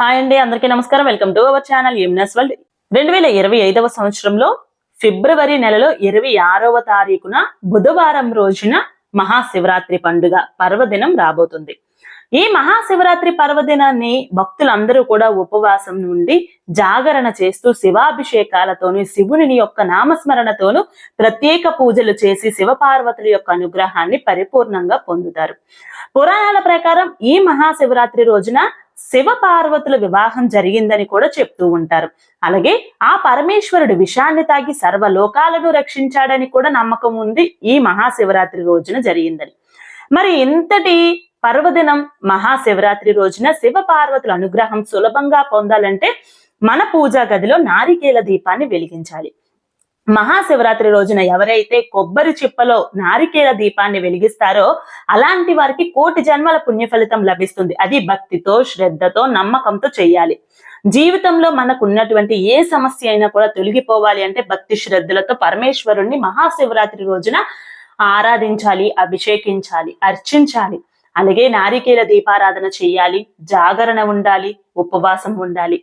Hi అండి అందరికీ నమస్కారం. Welcome to our channel MNS World. రెండు వేల ఇరవై ఐదవ సంవత్సరంలో ఫిబ్రవరి నెలలో ఇరవై ఆరవ తారీఖున బుధవారం రోజున మహాశివరాత్రి పండుగ పర్వదినం రాబోతుంది. ఈ మహాశివరాత్రి పర్వదినాన్ని భక్తులందరూ కూడా ఉపవాసం నుండి జాగరణ చేస్తూ శివాభిషేకాలతోనూ శివుని యొక్క నామస్మరణతోనూ ప్రత్యేక పూజలు చేసి శివపార్వతుల యొక్క అనుగ్రహాన్ని పరిపూర్ణంగా పొందుతారు. పురాణాల ప్రకారం ఈ మహాశివరాత్రి రోజున శివ పార్వతుల వివాహం జరిగిందని కూడా చెప్తూ ఉంటారు. అలాగే ఆ పరమేశ్వరుడు విషాన్ని తాగి సర్వలోకాలను రక్షించాడని కూడా నమ్మకం ఉంది ఈ మహాశివరాత్రి రోజున జరిగిందని. మరి ఇంతటి పర్వదినం మహాశివరాత్రి రోజున శివ పార్వతుల అనుగ్రహం సులభంగా పొందాలంటే మన పూజా గదిలో నారికేల దీపాన్ని వెలిగించాలి. మహాశివరాత్రి రోజున ఎవరైతే కొబ్బరి చిప్పలో నారికేల దీపాన్ని వెలిగిస్తారో అలాంటి వారికి కోటి జన్మల పుణ్య ఫలితం లభిస్తుంది. అది భక్తితో శ్రద్ధతో నమ్మకంతో చేయాలి జీవితంలో మనకు ఉన్నటువంటి ఏ సమస్య అయినా కూడా తొలగిపోవాలి అంటే భక్తి శ్రద్ధలతో పరమేశ్వరుణ్ణి మహాశివరాత్రి రోజున ఆరాధించాలి అభిషేకించాలి అర్చించాలి. అలాగే నారికేల దీపారాధన చేయాలి జాగరణ ఉండాలి ఉపవాసం ఉండాలి.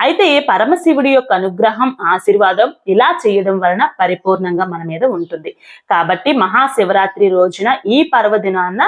అయితే పరమశివుడి యొక్క అనుగ్రహం ఆశీర్వాదం ఇలా చేయడం వలన పరిపూర్ణంగా మన మీద ఉంటుంది. కాబట్టి మహాశివరాత్రి రోజున ఈ పర్వదినాన్న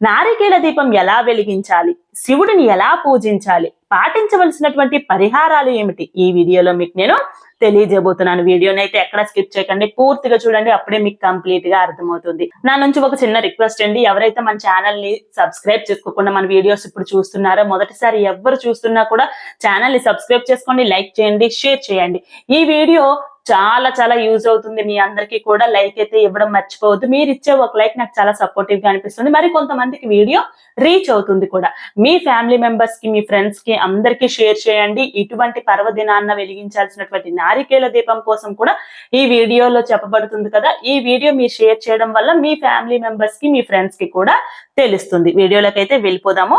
నారికేల దీపం ఎలా వెలిగించాలి? శివుడిని ఎలా పూజించాలి? పాటించవలసినటువంటి పరిహారాలు ఏమిటి? ఈ వీడియోలో మీకు నేను తెలియజేయబోతున్నాను. వీడియోని అయితే ఎక్కడ స్కిప్ చేయకండి. పూర్తిగా చూడండి. అప్పుడే మీకు కంప్లీట్గా అర్థమవుతుంది. నా నుంచి ఒక చిన్న రిక్వెస్ట్ అండి. ఎవరైతే మన ఛానల్ని సబ్స్క్రైబ్ చేసుకోకుండా మన వీడియోస్ ఇప్పుడు చూస్తున్నారో మొదటిసారి ఎవరు చూస్తున్నా కూడా ఛానల్ని సబ్స్క్రైబ్ చేసుకోండి లైక్ చేయండి షేర్ చేయండి. ఈ వీడియో చాలా చాలా యూజ్ అవుతుంది. మీ అందరికీ కూడా లైక్ అయితే ఇవ్వడం మర్చిపోవద్దు. మీరు ఇచ్చే ఒక లైక్ నాకు చాలా సపోర్టివ్గా అనిపిస్తుంది. మరి కొంతమందికి వీడియో రీచ్ అవుతుంది కూడా. మీ ఫ్యామిలీ మెంబర్స్కి మీ ఫ్రెండ్స్కి అందరికీ షేర్ చేయండి. ఇటువంటి పర్వదినాన్న వెలిగించాల్సినటువంటి నారికేల దీపం కోసం కూడా ఈ వీడియోలో చెప్పబడుతుంది కదా. ఈ వీడియో మీరు షేర్ చేయడం వల్ల మీ ఫ్యామిలీ మెంబర్స్కి మీ ఫ్రెండ్స్కి కూడా తెలుస్తుంది. వీడియోలకైతే వెళ్ళిపోదాము.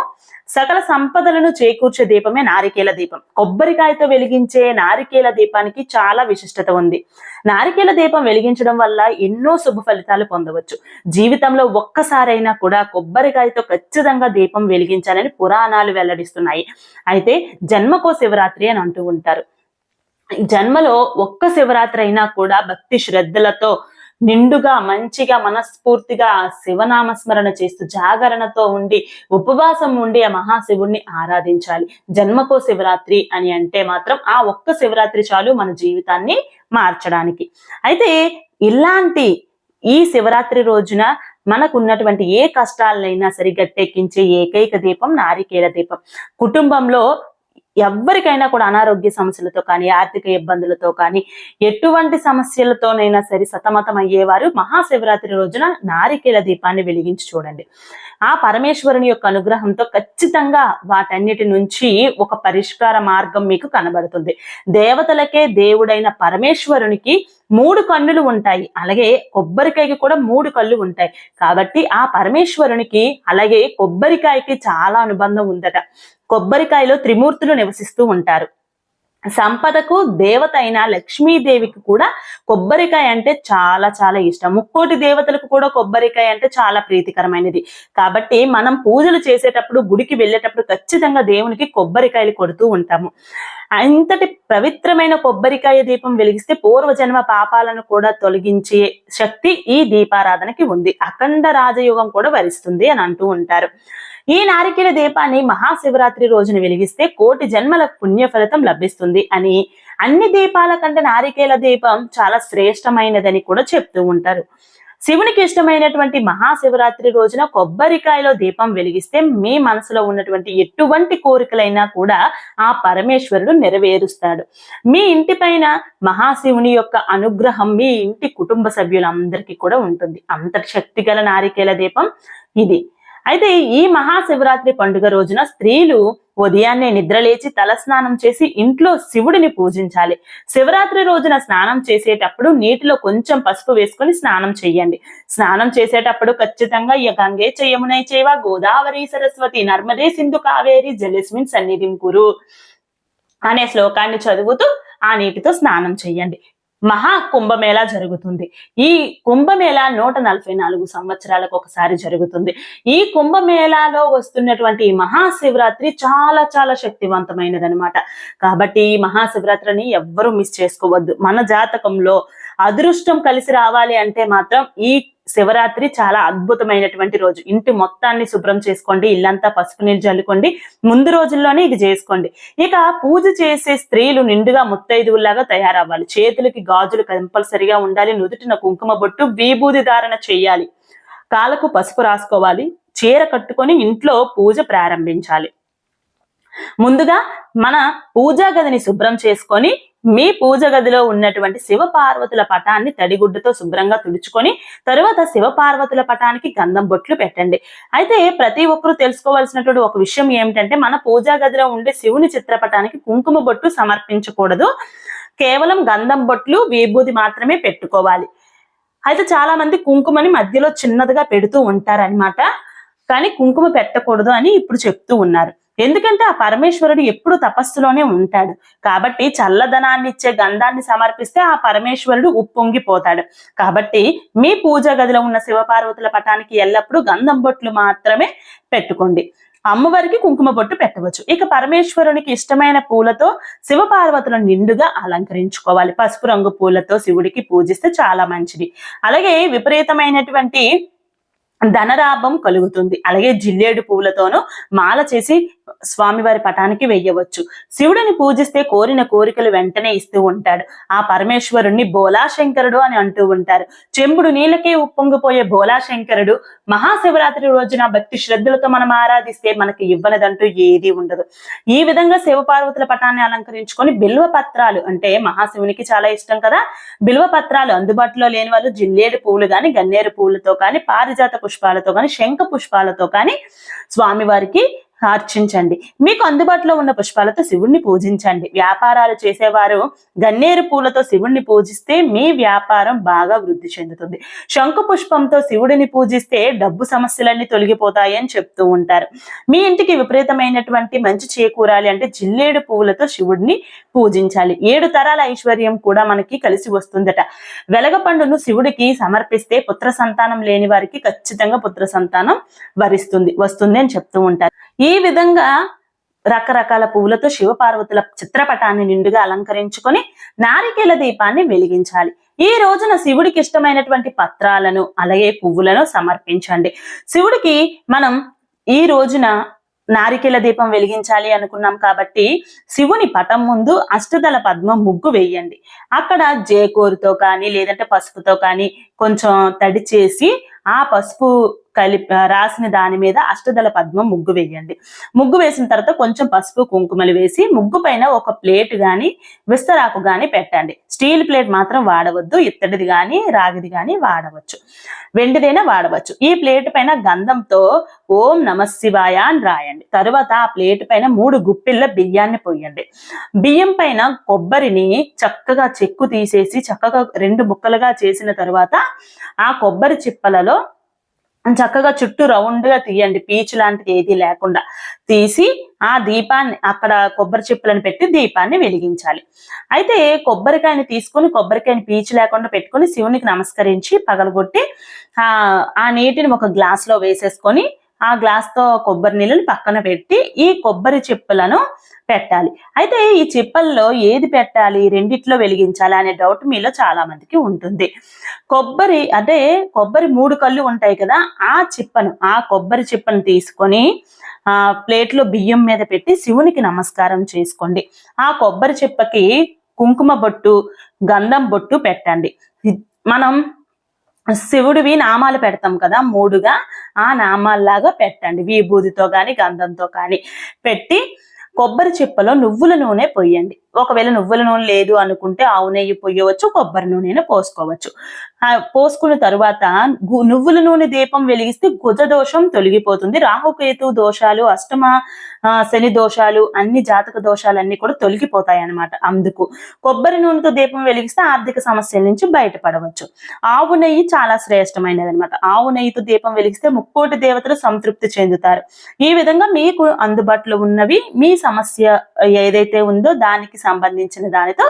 సకల సంపదలను చేకూర్చే దీపమే నారికేల దీపం. కొబ్బరికాయతో వెలిగించే నారికేల దీపానికి చాలా విశిష్టత ఉంది. నారికేల దీపం వెలిగించడం వల్ల ఎన్నో శుభ ఫలితాలు పొందవచ్చు. జీవితంలో ఒక్కసారైనా కూడా కొబ్బరికాయతో ఖచ్చితంగా దీపం వెలిగించాలని పురాణాలు వెల్లడిస్తున్నాయి. అయితే జన్మకో శివరాత్రి అని అంటూ ఉంటారు. జన్మలో ఒక్క శివరాత్రి అయినా కూడా భక్తి శ్రద్ధలతో నిండుగా మంచిగా మనస్ఫూర్తిగా శివనామస్మరణ చేస్తూ జాగరణతో ఉండి ఉపవాసం ఉండి ఆ మహాశివుణ్ణి ఆరాధించాలి. జన్మకో శివరాత్రి అని అంటే మాత్రం ఆ ఒక్క శివరాత్రి చాలు మన జీవితాన్ని మార్చడానికి. అయితే ఇలాంటి ఈ శివరాత్రి రోజున మనకు ఉన్నటువంటి ఏ కష్టాలనైనా సరిగట్టెక్కించే ఏకైక దీపం నారికేల దీపం. కుటుంబంలో ఎవరికైనా కూడా అనారోగ్య సమస్యలతో కానీ ఆర్థిక ఇబ్బందులతో కానీ ఎటువంటి సమస్యలతోనైనా సరే సతమతం అయ్యేవారు మహాశివరాత్రి రోజున నారికేల దీపాన్ని వెలిగించి చూడండి. ఆ పరమేశ్వరుని యొక్క అనుగ్రహంతో ఖచ్చితంగా వాటన్నిటి నుంచి ఒక పరిష్కార మార్గం మీకు కనబడుతుంది. దేవతలకే దేవుడైన పరమేశ్వరునికి మూడు కన్నులు ఉంటాయి. అలాగే కొబ్బరికాయకి కూడా మూడు కళ్ళు ఉంటాయి. కాబట్టి ఆ పరమేశ్వరునికి అలాగే కొబ్బరికాయకి చాలా అనుబంధం ఉందట. కొబ్బరికాయలో త్రిమూర్తులు నివసిస్తూ ఉంటారు. సంపదకు దేవత అయిన లక్ష్మీదేవికి కూడా కొబ్బరికాయ అంటే చాలా చాలా ఇష్టం. ముక్కోటి దేవతలకు కూడా కొబ్బరికాయ అంటే చాలా ప్రీతికరమైనది. కాబట్టి మనం పూజలు చేసేటప్పుడు గుడికి వెళ్ళేటప్పుడు ఖచ్చితంగా దేవునికి కొబ్బరికాయలు కొడుతూ ఉంటాము. అంతటి పవిత్రమైన కొబ్బరికాయ దీపం వెలిగిస్తే పూర్వజన్మ పాపాలను కూడా తొలగించే శక్తి ఈ దీపారాధనకి ఉంది. అఖండ రాజయోగం కూడా వరిస్తుంది అని అంటూ ఉంటారు. ఈ నారికేల దీపాన్ని మహాశివరాత్రి రోజున వెలిగిస్తే కోటి జన్మల పుణ్య ఫలితం లభిస్తుంది అని అన్ని దీపాల కంటే నారికేల దీపం చాలా శ్రేష్టమైనదని కూడా చెప్తూ ఉంటారు. శివునికి ఇష్టమైనటువంటి మహాశివరాత్రి రోజున కొబ్బరికాయలో దీపం వెలిగిస్తే మీ మనసులో ఉన్నటువంటి ఎటువంటి కోరికలైనా కూడా ఆ పరమేశ్వరుడు నెరవేరుస్తాడు. మీ ఇంటి పైన మహాశివుని యొక్క అనుగ్రహం మీ ఇంటి కుటుంబ సభ్యులందరికీ కూడా ఉంటుంది. అంతటి శక్తి గల నారికేల దీపం ఇది. అయితే ఈ మహాశివరాత్రి పండుగ రోజున స్త్రీలు ఉదయాన్నే నిద్రలేచి తలస్నానం చేసి ఇంట్లో శివుడిని పూజించాలి. శివరాత్రి రోజున స్నానం చేసేటప్పుడు నీటిలో కొంచెం పసుపు వేసుకొని స్నానం చేయండి. స్నానం చేసేటప్పుడు ఖచ్చితంగా గంగే చేయమునై చేవ గోదావరి సరస్వతి నర్మదే సింధు కావేరి జలస్మిన్ సన్నిధిం కురు అనే శ్లోకాన్ని చదువుతూ ఆ నీటితో స్నానం చేయండి. మహా కుంభమేళా జరుగుతుంది. ఈ కుంభమేళా నూట నలభై నాలుగు సంవత్సరాలకు ఒకసారి జరుగుతుంది. ఈ కుంభమేళాలో వస్తున్నటువంటి ఈ మహాశివరాత్రి చాలా చాలా శక్తివంతమైనది అనమాట కాబట్టి ఈ మహాశివరాత్రిని ఎవ్వరూ మిస్ చేసుకోవద్దు. మన జాతకంలో అదృష్టం కలిసి రావాలి అంటే మాత్రం ఈ శివరాత్రి చాలా అద్భుతమైనటువంటి రోజు. ఇంటి మొత్తాన్ని శుభ్రం చేసుకోండి ఇల్లంతా పసుపు నీళ్ళు చల్లుకోండి ముందు రోజుల్లోనే ఇది చేసుకోండి. ఇక పూజ చేసే స్త్రీలు నిండుగా ముత్తైదువులాగా తయారవ్వాలి. చేతులకి గాజులు కంపల్సరిగా ఉండాలి నుదుటిన కుంకుమ బొట్టు విభూది ధారణ చేయాలి. కాలకు పసుపు రాసుకోవాలి చీర కట్టుకొని ఇంట్లో పూజ ప్రారంభించాలి. ముందుగా మన పూజా గదిని శుభ్రం చేసుకొని మీ పూజ గదిలో ఉన్నటువంటి శివపార్వతుల పటాన్ని తడిగుడ్డుతో శుభ్రంగా తుడుచుకొని తరువాత శివపార్వతుల పటానికి గంధం బొట్లు పెట్టండి. అయితే ప్రతి ఒక్కరూ తెలుసుకోవాల్సినటువంటి ఒక విషయం ఏమిటంటే మన పూజా గదిలో ఉండే శివుని చిత్రపటానికి కుంకుమ బొట్టు సమర్పించకూడదు. కేవలం గంధం బొట్లు విభూది మాత్రమే పెట్టుకోవాలి. అయితే చాలా మంది కుంకుమని మధ్యలో చిన్నదిగా పెడుతూ ఉంటారన్నమాట. కానీ కుంకుమ పెట్టకూడదు అని ఇప్పుడు చెప్తూ ఉన్నారు. ఎందుకంటే ఆ పరమేశ్వరుడు ఎప్పుడు తపస్సులోనే ఉంటాడు. కాబట్టి చల్లదనాన్ని ఇచ్చే గంధాన్ని సమర్పిస్తే ఆ పరమేశ్వరుడు ఉప్పొంగిపోతాడు. కాబట్టి మీ పూజ గదిలో ఉన్న శివపార్వతుల పటానికి ఎల్లప్పుడూ గంధం బొట్లు మాత్రమే పెట్టుకోండి. అమ్మవారికి కుంకుమ బొట్టు పెట్టవచ్చు. ఇక పరమేశ్వరునికి ఇష్టమైన పూలతో శివపార్వతులను నిండుగా అలంకరించుకోవాలి. పసుపు రంగు పూలతో శివుడికి పూజిస్తే చాలా మంచిది. అలాగే విపరీతమైనటువంటి ధనరాభం కలుగుతుంది. అలాగే జిల్లేడు పువ్వులతోనూ మాల చేసి స్వామివారి పటానికి వెయ్యవచ్చు. శివుడిని పూజిస్తే కోరిన కోరికలు వెంటనే ఇస్తూ ఉంటాడు. ఆ పరమేశ్వరుణ్ణి భోలాశంకరుడు అని అంటూ ఉంటారు. చెంబుడు నీళ్ళకే ఉప్పొంగిపోయే భోలాశంకరుడు మహాశివరాత్రి రోజున భక్తి శ్రద్ధలతో మనం ఆరాధిస్తే మనకి ఇవ్వనిదంటూ ఏది ఉండదు. ఈ విధంగా శివపార్వతుల పటాన్ని అలంకరించుకొని బిల్వ పత్రాలు అంటే మహాశివునికి చాలా ఇష్టం కదా. బిల్వ పత్రాలు అందుబాటులో లేని వాళ్ళు జిల్లేడు పువ్వులు కానీ గన్నేరు పువ్వులతో కానీ పారిజాత పుష్పాలతో కానీ శంఖ పుష్పాలతో కానీ స్వామివారికి అర్చించండి మీకు అందుబాటులో ఉన్న పుష్పాలతో శివుణ్ణి పూజించండి. వ్యాపారాలు చేసేవారు గన్నేరు పూలతో శివుణ్ణి పూజిస్తే మీ వ్యాపారం బాగా వృద్ధి చెందుతుంది. శంకు పుష్పంతో శివుడిని పూజిస్తే డబ్బు సమస్యలన్నీ తొలగిపోతాయి అని చెప్తూ ఉంటారు. మీ ఇంటికి విపరీతమైనటువంటి మంచి చేకూరాలి అంటే జిల్లేడు పువ్వులతో శివుడిని పూజించాలి. ఏడు తరాల ఐశ్వర్యం కూడా మనకి కలిసి వస్తుందట. వెలగపండును శివుడికి సమర్పిస్తే పుత్ర సంతానం లేని వారికి ఖచ్చితంగా పుత్ర సంతానం వరిస్తుంది వస్తుంది అని చెప్తూ ఉంటారు. ఈ విధంగా రకరకాల పువ్వులతో శివపార్వతుల చిత్రపటాన్ని నిండుగా అలంకరించుకొని నారికేల దీపాన్ని వెలిగించాలి. ఈ రోజున శివుడికి ఇష్టమైనటువంటి పత్రాలను అలాగే పువ్వులను సమర్పించండి. శివుడికి మనం ఈ రోజున నారికేల దీపం వెలిగించాలి అనుకున్నాం కాబట్టి శివుని పటం ముందు అష్టదళ పద్మం ముగ్గు వేయండి. అక్కడ జేకోరుతో కానీ లేదంటే పసుపుతో కానీ కొంచెం తడి చేసి ఆ పసుపు కలిపి రాసిన దాని మీద అష్టదళ పద్మం ముగ్గు వేయండి. ముగ్గు వేసిన తర్వాత కొంచెం పసుపు కుంకుమలు వేసి ముగ్గు పైన ఒక ప్లేట్ కానీ విస్తరాకు కానీ పెట్టండి. స్టీల్ ప్లేట్ మాత్రం వాడవద్దు ఇత్తడిది కానీ రాగిది కానీ వాడవచ్చు. వెండిదైనా వాడవచ్చు. ఈ ప్లేట్ పైన గంధంతో ఓం నమ శివాయ అని రాయండి. తరువాత ఆ ప్లేట్ పైన మూడు గుప్పిళ్ళ బియ్యాన్ని పోయండి. బియ్యం పైన కొబ్బరిని చక్కగా చెక్కు తీసేసి చక్కగా రెండు ముక్కలుగా చేసిన తర్వాత ఆ కొబ్బరి చిప్పలలో చక్కగా చుట్టూ రౌండ్గా తీయండి. పీచు లాంటిది ఏది లేకుండా. తీసి ఆ దీపాన్ని అక్కడ కొబ్బరి చిప్పలను పెట్టి దీపాన్ని వెలిగించాలి. అయితే కొబ్బరికాయని తీసుకొని కొబ్బరికాయని పీచు లేకుండా పెట్టుకొని శివునికి నమస్కరించి పగలగొట్టి ఆ ఆ నీటిని ఒక గ్లాస్లో వేసేసుకొని ఆ గ్లాస్తో కొబ్బరి నీళ్ళని పక్కన పెట్టి ఈ కొబ్బరి చిప్పలను పెట్టాలి. అయితే ఈ చిప్పల్లో ఏది పెట్టాలి? రెండిట్లో వెలిగించాలి అనే డౌట్ మీలో చాలా మందికి ఉంటుంది. కొబ్బరి అంటే కొబ్బరి మూడు కళ్ళు ఉంటాయి కదా ఆ చిప్పను ఆ కొబ్బరి చిప్పను తీసుకొని ఆ ప్లేట్లో బియ్యం మీద పెట్టి శివునికి నమస్కారం చేసుకోండి. ఆ కొబ్బరి చిప్పకి కుంకుమ బొట్టు గంధం బొట్టు పెట్టండి. మనం శివుడివి నామాలు పెడతాం కదా మూడుగా ఆ నామాల్లాగా పెట్టండి విభూతితో కానీ గంధంతో కానీ పెట్టి కొబ్బరి చిప్పలో నువ్వుల నూనె పోయండి. ఒకవేళ నువ్వుల నూనె లేదు అనుకుంటే ఆవు నెయ్యి పోయవచ్చు కొబ్బరి నూనె పోసుకోవచ్చు. పోసుకున్న తరువాత నువ్వుల నూనె దీపం వెలిగిస్తే గుజ దోషం తొలగిపోతుంది. రాహుకేతు దోషాలు అష్టమ శని దోషాలు అన్ని జాతక దోషాలన్నీ కూడా తొలగిపోతాయి అన్నమాట అందుకు. కొబ్బరి నూనెతో దీపం వెలిగిస్తే ఆర్థిక సమస్యల నుంచి బయటపడవచ్చు. ఆవు నెయ్యి చాలా శ్రేష్టమైనది అనమాట ఆవు నెయ్యితో దీపం వెలిగిస్తే ముక్కోటి దేవతలు సంతృప్తి చెందుతారు. ఈ విధంగా మీకు అందుబాటులో ఉన్నవి మీ సమస్య ఏదైతే ఉందో దానికి సంబంధించిన దానితో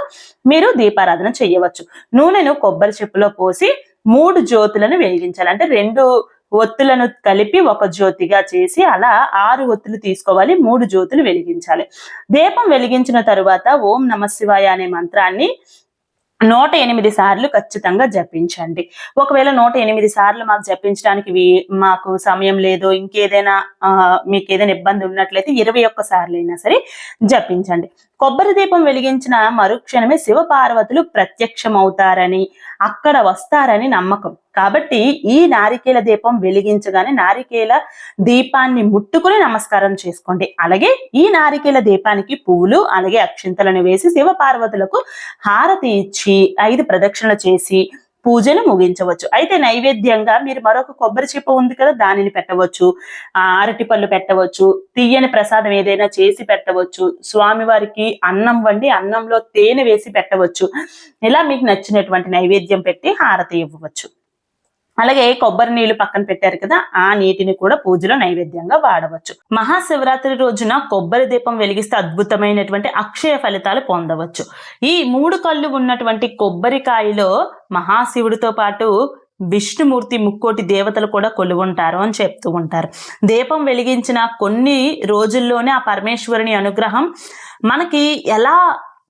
మీరు దీపారాధన చేయవచ్చు. నూనెను కొబ్బరి చెప్పులో పోసి మూడు జ్యోతులను వెలిగించాలి. అంటే రెండు ఒత్తులను కలిపి ఒక జ్యోతిగా చేసి అలా ఆరు ఒత్తులు తీసుకోవాలి మూడు జ్యోతులు వెలిగించాలి. దీపం వెలిగించిన తరువాత ఓం నమ శివాయ అనే మంత్రాన్ని నూట ఎనిమిది సార్లు ఖచ్చితంగా జపించండి. ఒకవేళ నూట ఎనిమిది సార్లు మాకు జపించడానికి మాకు సమయం లేదు ఇంకేదైనా మీకు ఏదైనా ఇబ్బంది ఉన్నట్లయితే ఇరవై ఒక్క సార్లు అయినా సరే జపించండి. కొబ్బరి దీపం వెలిగించిన మరుక్షణమే శివ పార్వతులు ప్రత్యక్షమవుతారని అక్కడ వస్తారని నమ్మకం. కాబట్టి ఈ నారికేల దీపం వెలిగించగానే నారికేల దీపాన్ని ముట్టుకుని నమస్కారం చేసుకోండి. అలాగే ఈ నారికేల దీపానికి పువ్వులు అలాగే అక్షింతలను వేసి శివ పార్వతులకు హారతి ఇచ్చి ఐదు ప్రదక్షిణలు చేసి పూజను ముగించవచ్చు. అయితే నైవేద్యంగా మీరు మరొక కొబ్బరి చిప్ప ఉంది కదా దానిని పెట్టవచ్చు. ఆ అరటి పళ్ళు పెట్టవచ్చు. తీయని ప్రసాదం ఏదైనా చేసి పెట్టవచ్చు. స్వామివారికి అన్నం వండి అన్నంలో తేనె వేసి పెట్టవచ్చు. ఇలా మీకు నచ్చినటువంటి నైవేద్యం పెట్టి హారతి ఇవ్వవచ్చు. అలాగే కొబ్బరి నీళ్ళు పక్కన పెట్టారు కదా ఆ నీటిని కూడా పూజలో నైవేద్యంగా వాడవచ్చు. మహాశివరాత్రి రోజున కొబ్బరి దీపం వెలిగిస్తే అద్భుతమైనటువంటి అక్షయ ఫలితాలు పొందవచ్చు. ఈ మూడు కళ్ళు ఉన్నటువంటి కొబ్బరికాయలో మహాశివుడితో పాటు విష్ణుమూర్తి ముక్కోటి దేవతలు కూడా కొలువుంటారు అని చెప్తూ ఉంటారు. దీపం వెలిగించిన కొన్ని రోజుల్లోనే ఆ పరమేశ్వరుని అనుగ్రహం మనకి ఎలా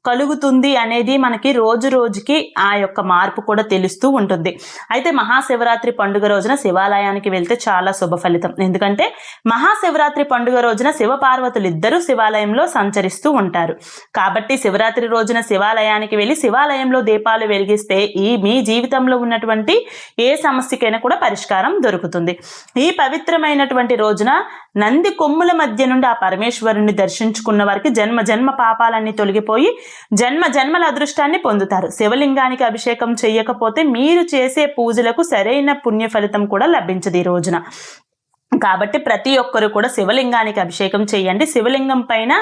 కలుగుతుంది అనేది మనకి రోజు రోజుకి ఆ యొక్క మార్పు కూడా తెలుస్తూ ఉంటుంది. అయితే మహాశివరాత్రి పండుగ రోజున శివాలయానికి వెళ్తే చాలా శుభ ఫలితం. ఎందుకంటే మహాశివరాత్రి పండుగ రోజున శివపార్వతులు ఇద్దరూ శివాలయంలో సంచరిస్తూ ఉంటారు. కాబట్టి శివరాత్రి రోజున శివాలయానికి వెళ్ళి శివాలయంలో దీపాలు వెలిగిస్తే ఈ మీ జీవితంలో ఉన్నటువంటి ఏ సమస్యకైనా కూడా పరిష్కారం దొరుకుతుంది. ఈ పవిత్రమైనటువంటి రోజున నంది కొమ్ముల మధ్య నుండి ఆ పరమేశ్వరుని దర్శించుకున్న వారికి జన్మ జన్మ పాపాలన్నీ తొలగిపోయి జన్మ జన్మల అదృష్టాన్ని పొందుతారు. శివలింగానికి అభిషేకం చేయకపోతే మీరు చేసే పూజలకు సరైన పుణ్య ఫలితం కూడా లభించదు ఈ రోజున. కాబట్టి ప్రతి ఒక్కరు కూడా శివలింగానికి అభిషేకం చేయండి. శివలింగం పైన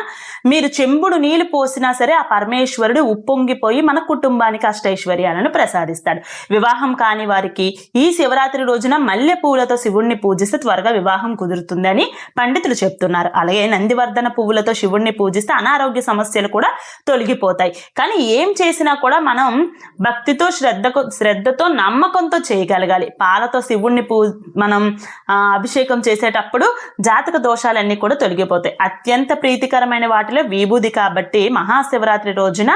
మీరు చెంబుడు నీళ్ళు పోసినా సరే ఆ పరమేశ్వరుడు ఉప్పొంగిపోయి మన కుటుంబానికి అష్టైశ్వర్యాలను ప్రసాదిస్తాడు. వివాహం కాని వారికి ఈ శివరాత్రి రోజున మల్లె పువ్వులతో శివుణ్ణి పూజిస్తే త్వరగా వివాహం కుదురుతుందని పండితులు చెప్తున్నారు. అలాగే నందివర్ధన పువ్వులతో శివుణ్ణి పూజిస్తే అనారోగ్య సమస్యలు కూడా తొలగిపోతాయి. కానీ ఏం చేసినా కూడా మనం భక్తితో శ్రద్ధకు శ్రద్ధతో నమ్మకంతో చేయగలగాలి. పాలతో శివుణ్ణి పూ మనం అభిషేకం అభిషేకం చేసేటప్పుడు జాతక దోషాలన్నీ కూడా తొలగిపోతాయి. అత్యంత ప్రీతికరమైన వాటిలో విభూది కాబట్టి మహాశివరాత్రి రోజున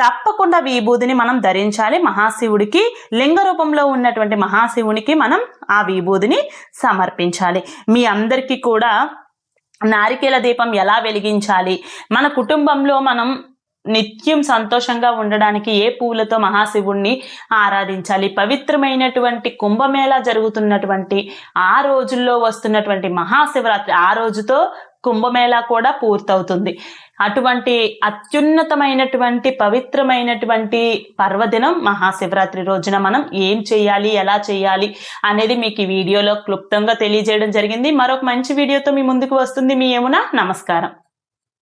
తప్పకుండా విభూదిని మనం ధరించాలి. మహాశివుడికి లింగ రూపంలో ఉన్నటువంటి మహాశివునికి మనం ఆ విభూదిని సమర్పించాలి. మీ అందరికీ కూడా నారికేల దీపం ఎలా వెలిగించాలి? మన కుటుంబంలో మనం నిత్యం సంతోషంగా ఉండడానికి ఏ పూలతో మహాశివుణ్ణి ఆరాధించాలి? పవిత్రమైనటువంటి కుంభమేళా జరుగుతున్నటువంటి ఆ రోజుల్లో వస్తున్నటువంటి మహాశివరాత్రి ఆ రోజుతో కుంభమేళా కూడా పూర్తవుతుంది. అటువంటి అత్యున్నతమైనటువంటి పవిత్రమైనటువంటి పర్వదినం మహాశివరాత్రి రోజున మనం ఏం చేయాలి? ఎలా చేయాలి? అనేది మీకు ఈ వీడియోలో క్లుప్తంగా తెలియజేయడం జరిగింది. మరొక మంచి వీడియోతో మీ ముందుకు వస్తుంది. మీ యమున నమస్కారం.